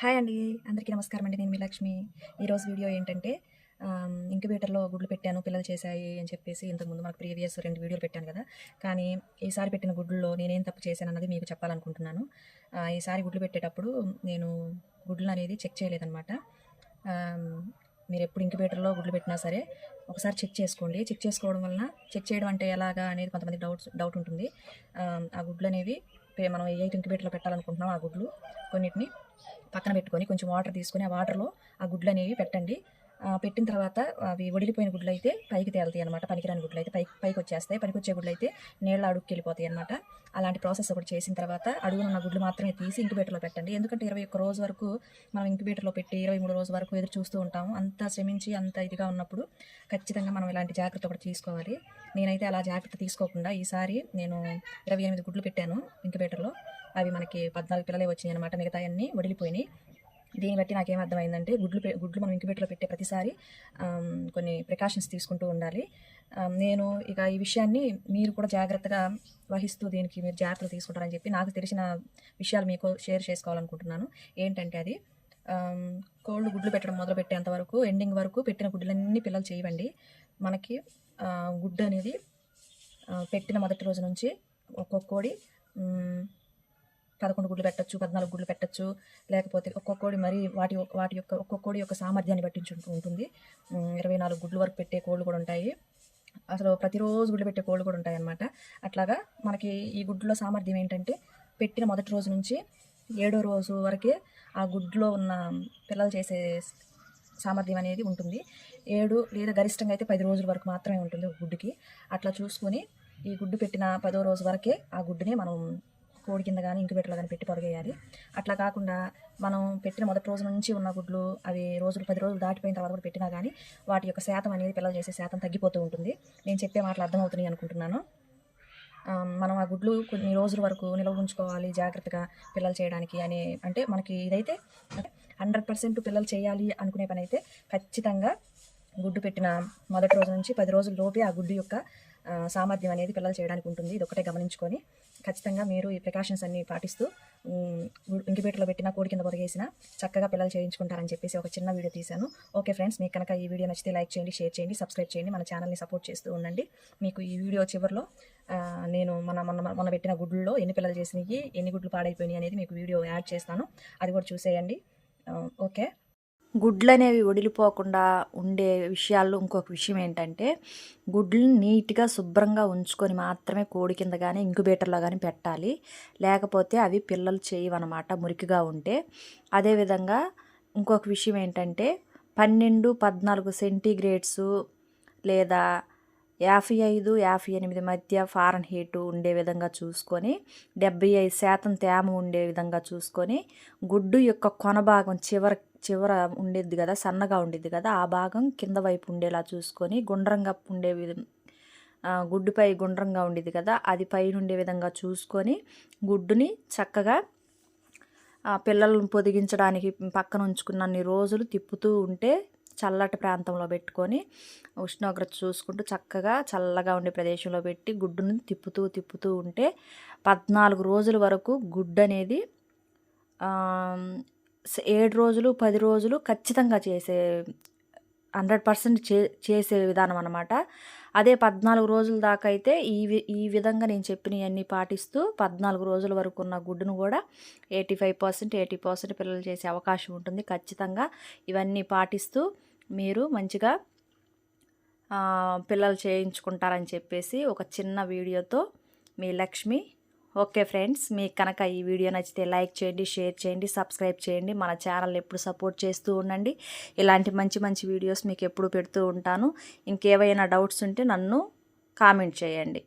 Hi అండి అందరికీ నమస్కారం అండి. నేను మీ లక్ష్మి. ఈరోజు వీడియో ఏంటంటే ఇంక్యుబేటర్లో గుడ్లు పెట్టాను పిల్లలు చేశాయి అని చెప్పేసి ఇంతకుముందు మనకు ప్రీవియస్ రెండు వీడియోలు పెట్టాను కదా. కానీ ఈసారి పెట్టిన గుడ్లలో నేనేం తప్పు చేశాను అన్నది మీకు చెప్పాలనుకుంటున్నాను. ఈసారి గుడ్లు పెట్టేటప్పుడు నేను గుడ్లు అనేది చెక్ చేయలేదన్నమాట. మీరు ఎప్పుడు ఇంక్యుబేటర్లో గుడ్లు పెట్టినా సరే ఒకసారి చెక్ చేసుకోండి. చెక్ చేసుకోవడం వలన చెక్ చేయడం అంటే ఎలాగా అనేది కొంతమంది డౌట్స్ డౌట్ ఉంటుంది. ఆ గుడ్లు అనేవి మనం ఏ ఇంక్యుబేటర్లో పెట్టాలనుకుంటున్నాం ఆ గుడ్లు కొన్నిటిని పక్కన పెట్టుకొని కొంచెం వాటర్ తీసుకొని ఆ వాటర్లో ఆ గుడ్లు అనేవి పెట్టండి. పెట్టిన తర్వాత అవి వడిలిపోయిన గుడ్లు అయితే పైకి తేలుతాయి అనమాట పనికిరాని గుడ్లు అయితే పైకి పైకి వచ్చేస్తాయి. పనికి వచ్చే గుడ్లు అయితే నీళ్ళ అడుగుకి వెళ్ళిపోతాయి అనమాట అలాంటి ప్రాసెస్ ఒకటి చేసిన తర్వాత అడుగున ఉన్న గుడ్లు మాత్రమే తీసి ఇంక్యుబేటర్లో పెట్టండి. ఎందుకంటే ఇరవై ఒక్క రోజు వరకు మనం ఇంక్యుబేటర్లో పెట్టి ఇరవై మూడు రోజు వరకు ఎదురు చూస్తూ ఉంటాము. అంత శ్రమించి అంత ఇదిగా ఉన్నప్పుడు ఖచ్చితంగా మనం ఇలాంటి జాగ్రత్త ఒకటి తీసుకోవాలి. నేనైతే అలా జాగ్రత్త తీసుకోకుండా ఈసారి నేను ఇరవై ఎనిమిది గుడ్లు పెట్టాను ఇంక్యుబేటర్లో. అవి మనకి పద్నాలుగు పిల్లలే వచ్చినాయి అనమాట మిగతా అన్నీ వడిలిపోయినాయి. దీన్ని బట్టి నాకేం అర్థమైందంటే గుడ్లు గుడ్లు మనం ఇంక్యుబేటర్లో పెట్టే ప్రతిసారి కొన్ని ప్రికాషన్స్ తీసుకుంటూ ఉండాలి. నేను ఇక ఈ విషయాన్ని మీరు కూడా జాగ్రత్తగా వహిస్తూ దీనికి మీరు జాగ్రత్తలు తీసుకుంటారని చెప్పి నాకు తెలిసిన విషయాలు మీకు షేర్ చేసుకోవాలనుకుంటున్నాను. ఏంటంటే అది ఆమ్, కోళ్ళు గుడ్లు పెట్టడం మొదలు పెట్టేంత వరకు ఎండింగ్ వరకు పెట్టిన గుడ్లన్నీ పిల్లలు చేయవండి. మనకి గుడ్డు అనేది పెట్టిన మొదటి రోజు నుంచి ఒక్కొక్క కోడి పదకొండు గుడ్లు పెట్టచ్చు పద్నాలుగు గుడ్లు పెట్టచ్చు. లేకపోతే ఒక్కొక్క కోడి మరి వాటి వాటి యొక్క ఒక్కొక్క కోడి యొక్క సామర్థ్యాన్ని బట్టి ఉంటుంది. ఇరవై నాలుగు గుడ్లు వరకు పెట్టే కోళ్ళు కూడా ఉంటాయి. అసలు ప్రతిరోజు గుడ్లు పెట్టే కోళ్ళు కూడా ఉంటాయి అన్నమాట అట్లాగా మనకి ఈ గుడ్లో సామర్థ్యం ఏంటంటే పెట్టిన మొదటి రోజు నుంచి ఏడో రోజు వరకే ఆ గుడ్లో ఉన్న పిల్లలు చేసే సామర్థ్యం అనేది ఉంటుంది. ఏడు లేదా గరిష్టంగా అయితే పది రోజుల వరకు మాత్రమే ఉంటుంది గుడ్డుకి. అట్లా చూసుకొని ఈ గుడ్డు పెట్టిన పదో రోజు వరకే ఆ గుడ్డుని మనం కోడి కింద కానీ ఇంకుబెట్టలో కానీ పెట్టి పొరగేయాలి. అట్లా కాకుండా మనం పెట్టిన మొదటి రోజు నుంచి ఉన్న గుడ్లు అవి రోజులు పది రోజులు దాటిపోయిన తర్వాత కూడా పెట్టినా కానీ వాటి యొక్క శాతం అనేది పిల్లలు చేసే శాతం తగ్గిపోతూ ఉంటుంది. నేను చెప్పే మాటలు అర్థమవుతున్నాయి అనుకుంటున్నాను. మనం ఆ గుడ్లు కొన్ని రోజుల వరకు నిల్వ ఉంచుకోవాలి జాగ్రత్తగా పిల్లలు చేయడానికి అని అంటే మనకి ఇదైతే హండ్రెడ్ పర్సెంట్ పిల్లలు చేయాలి అనుకునే పని అయితే ఖచ్చితంగా గుడ్డు పెట్టిన మొదటి రోజు నుంచి పది రోజుల లోపే ఆ గుడ్డు యొక్క సామర్థ్యం అనేది పిల్లలు చేయడానికి ఉంటుంది. ఇది ఒకటే గమనించుకొని ఖచ్చితంగా మీరు ఈ ప్రికాషన్స్ అన్ని పాటిస్తూ ఇంక్యుబేటర్లో పెట్టిన కోడి కింద పొరగేసిన చక్కగా పిల్లలు చేయించుకుంటారని చెప్పేసి ఒక చిన్న వీడియో తీశాను. ఓకే ఫ్రెండ్స్ మీకు కనుక ఈ వీడియో నచ్చితే లైక్ చేయండి షేర్ చేయండి సబ్స్క్రైబ్ చేయండి మన ఛానల్ని సపోర్ట్ చేస్తూ ఉండండి. మీకు ఈ వీడియో చివరిలో నేను మన మొన్న మొన్న పెట్టిన గుడ్లలో ఎన్ని పిల్లలు చేసినవి ఎన్ని గుడ్లు పాడైపోయినాయి అనేది మీకు వీడియో యాడ్ చేస్తాను. అది కూడా చూసేయండి. ఓకే. గుడ్లు అనేవి వడిలిపోకుండా ఉండే విషయాల్లో ఇంకొక విషయం ఏంటంటే గుడ్లను నీట్గా శుభ్రంగా ఉంచుకొని మాత్రమే కోడి కింద కానీ ఇంక్యుబేటర్లో కానీ పెట్టాలి. లేకపోతే అవి పిల్లలు చేయవన్నమాట మురికిగా ఉంటే. అదేవిధంగా ఇంకొక విషయం ఏంటంటే పన్నెండు పద్నాలుగు సెంటీగ్రేడ్స్ లేదా యాభై ఐదు యాభై ఎనిమిది మధ్య ఫారెన్ హీట్ ఉండే విధంగా చూసుకొని డెబ్బై ఐదు శాతం తేమ ఉండే విధంగా చూసుకొని గుడ్డు యొక్క కొన భాగం చివరి చివర ఉండేది కదా సన్నగా ఉండేది కదా ఆ భాగం కింద వైపు ఉండేలా చూసుకొని గుండ్రంగా ఉండే విధం గుడ్డుపై గుండ్రంగా ఉండేది కదా అది పైన ఉండే విధంగా చూసుకొని గుడ్డుని చక్కగా పిల్లలను పొదిగించడానికి పక్కన ఉంచుకున్నన్ని రోజులు తిప్పుతూ ఉంటే చల్లటి ప్రాంతంలో పెట్టుకొని ఉష్ణోగ్రత చూసుకుంటూ చక్కగా చల్లగా ఉండే ప్రదేశంలో పెట్టి గుడ్డును తిప్పుతూ తిప్పుతూ ఉంటే పద్నాలుగు రోజుల వరకు గుడ్డు అనేది ఏడు రోజులు పది రోజులు ఖచ్చితంగా చేసే హండ్రెడ్ పర్సెంట్ చే చేసే విధానం అనమాట అదే పద్నాలుగు రోజుల దాకా అయితే ఈ వి ఈ విధంగా నేను చెప్పినవన్నీ పాటిస్తూ పద్నాలుగు రోజుల వరకు ఉన్న గుడ్డును కూడా eighty five percent eighty percent పిల్లలు చేసే అవకాశం ఉంటుంది ఖచ్చితంగా. ఇవన్నీ పాటిస్తూ మీరు మంచిగా పిల్లలు చేయించుకుంటారని చెప్పేసి ఒక చిన్న వీడియోతో మీ లక్ష్మి ఓకే ఫ్రెండ్స్ మీకు కనుక ఈ వీడియో నచ్చితే లైక్ చేయండి షేర్ చేయండి సబ్స్క్రైబ్ చేయండి. మన ఛానల్ ఎప్పుడు సపోర్ట్ చేస్తూ ఉండండి. ఇలాంటి మంచి మంచి వీడియోస్ మీకు ఎప్పుడు పెడుతూ ఉంటాను. ఇంకేవైనా డౌట్స్ ఉంటే నన్ను కామెంట్ చేయండి.